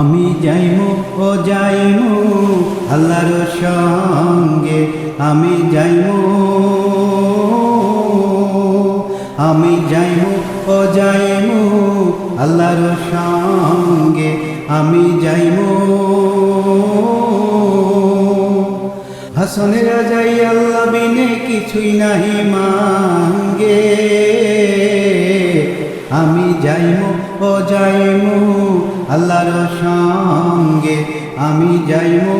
আমি যাইমু ও যাইমু আল্লাহর সঙ্গে, আমি যাইমু আমি যাইমু ও যাইমু আল্লাহর সঙ্গে, আমি যাইমু। হাসনের যাই আল্লাহ বিনে কিছুই নাহি মাঙ্গে। আমি যাইমু ও যাইমু আল্লাহর সঙ্গে আমি যাইমু।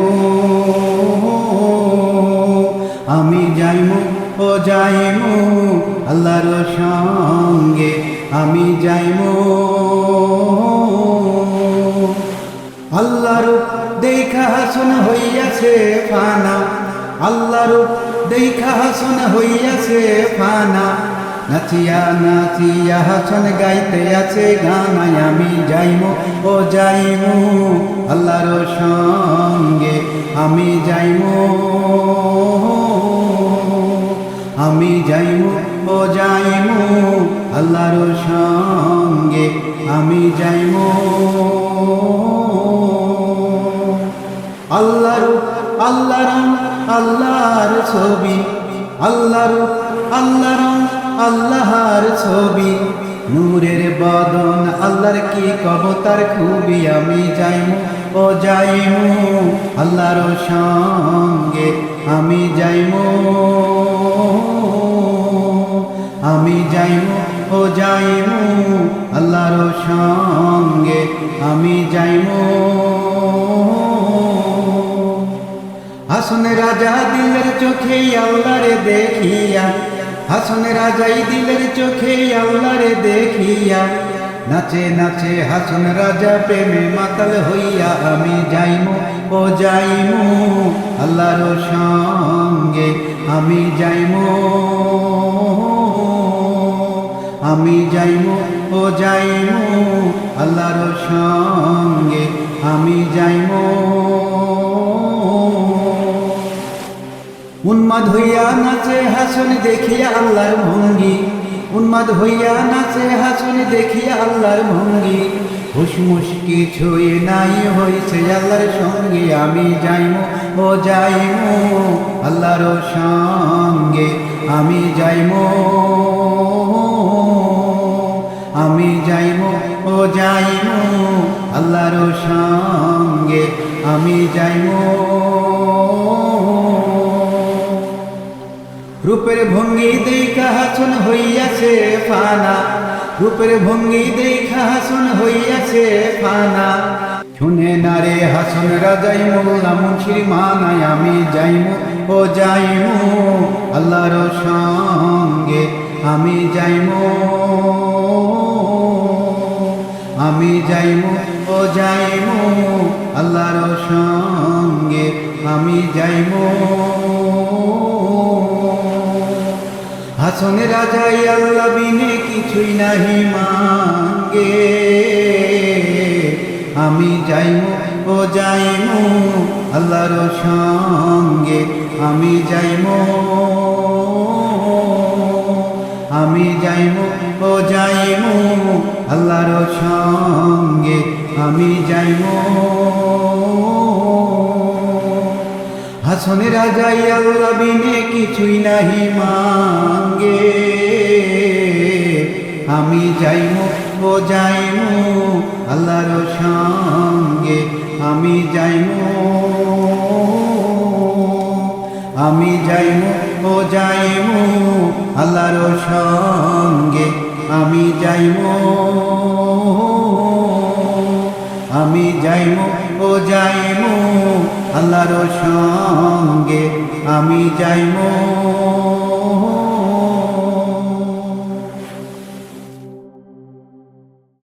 আমি যাইমু ও যাইমু। আল্লাহর সঙ্গে আমি যাইমু। আল্লাহর দেখা হাসন হইয়াছে ফানা। আল্লাহর দেখা হাসন হইয়াছে ফানা। নাচিয়া নাচিয়া হাসন গাইতে আছে গানায় আমি যাইমু, ও যাইমু আল্লাহর সঙ্গে আমি যাইমু। আমি যাইমু, ও যাইমু আল্লাহর সঙ্গে আমি যাইমু। আল্লাহর আল্লাহর আল্লাহর ছবি, আল্লাহর আল্লাহর আল্লাহর ছবি, নূরের বদন, আল্লাহর কি কবতার খুবই আমি যাইমু, ও যাইমু, আল্লাহর সঙ্গে আমি যাইমু আমি যাইমু, ও যাইমু, আল্লাহর সঙ্গে আমি যাইমু। হাসন রাজা দিলের চোখে আল্লাহরে দেখিয়া হাসন রাজাই দিলের চোখে আল্লাহরে দেখিয়া, নাচে নাচে হাসন রাজা প্রেমে মাতাল হইয়া, আমি যাইমু, ও যাইমু আল্লাহর সঙ্গে, আমি যাইমু আমি যাইমু, ও যাইমু আল্লাহর সঙ্গে, আমি যাইমু। উন্মাদ হইয়া নাচে হাসন দেখিয়া আল্লাহর ভঙ্গি। উন্মাদ হইয়া নাচে হাসন দেখিয়া আল্লাহর ভঙ্গি। হুসমুস কিছুই নাই হয়েছে আল্লাহর সঙ্গে, আমি যাইমু, ও যাইমু আল্লাহর সঙ্গে, আমি যাইমু আমি যাইমু, ও যাইমু আল্লাহর সঙ্গে, আমি যাইমু। রূপের ভঙ্গি দেখা হাসন হইয়াছে ফানা। রূপের ভঙ্গি দেখা হাসন হইয়াছে ফানা। শুনে না রে হাসন রাজাই মোল্লা মুন্সির মানায় আমি যাইমু ও যাইমু আল্লাহর সঙ্গে। আমি যাইমু আমি যাইমু ও যাইমু আল্লাহর সঙ্গে। আমি যাইমু। হাসন রাজাই আল্লাহ বিনে কিছুই নাহি মাঙ্গে। আমি যাইমু ও যাইমু আল্লাহর সঙ্গে। আমি যাইমু আমি যাইমু ও যাইমু আল্লাহর সঙ্গে। আমি যাইমু হাসনে রাজাই আল্লাহ বিনে কিছুই নাহি মাঙ্গে। আমি যাইমু ও যাইমু আল্লাহর সঙ্গে। আমি যাইমু আমি যাইমু ও যাইমু আল্লাহর সঙ্গে। আমি যাইমু আমি যাইমু ও যাইমু আল্লাহর সঙ্গে আমি যাইমু।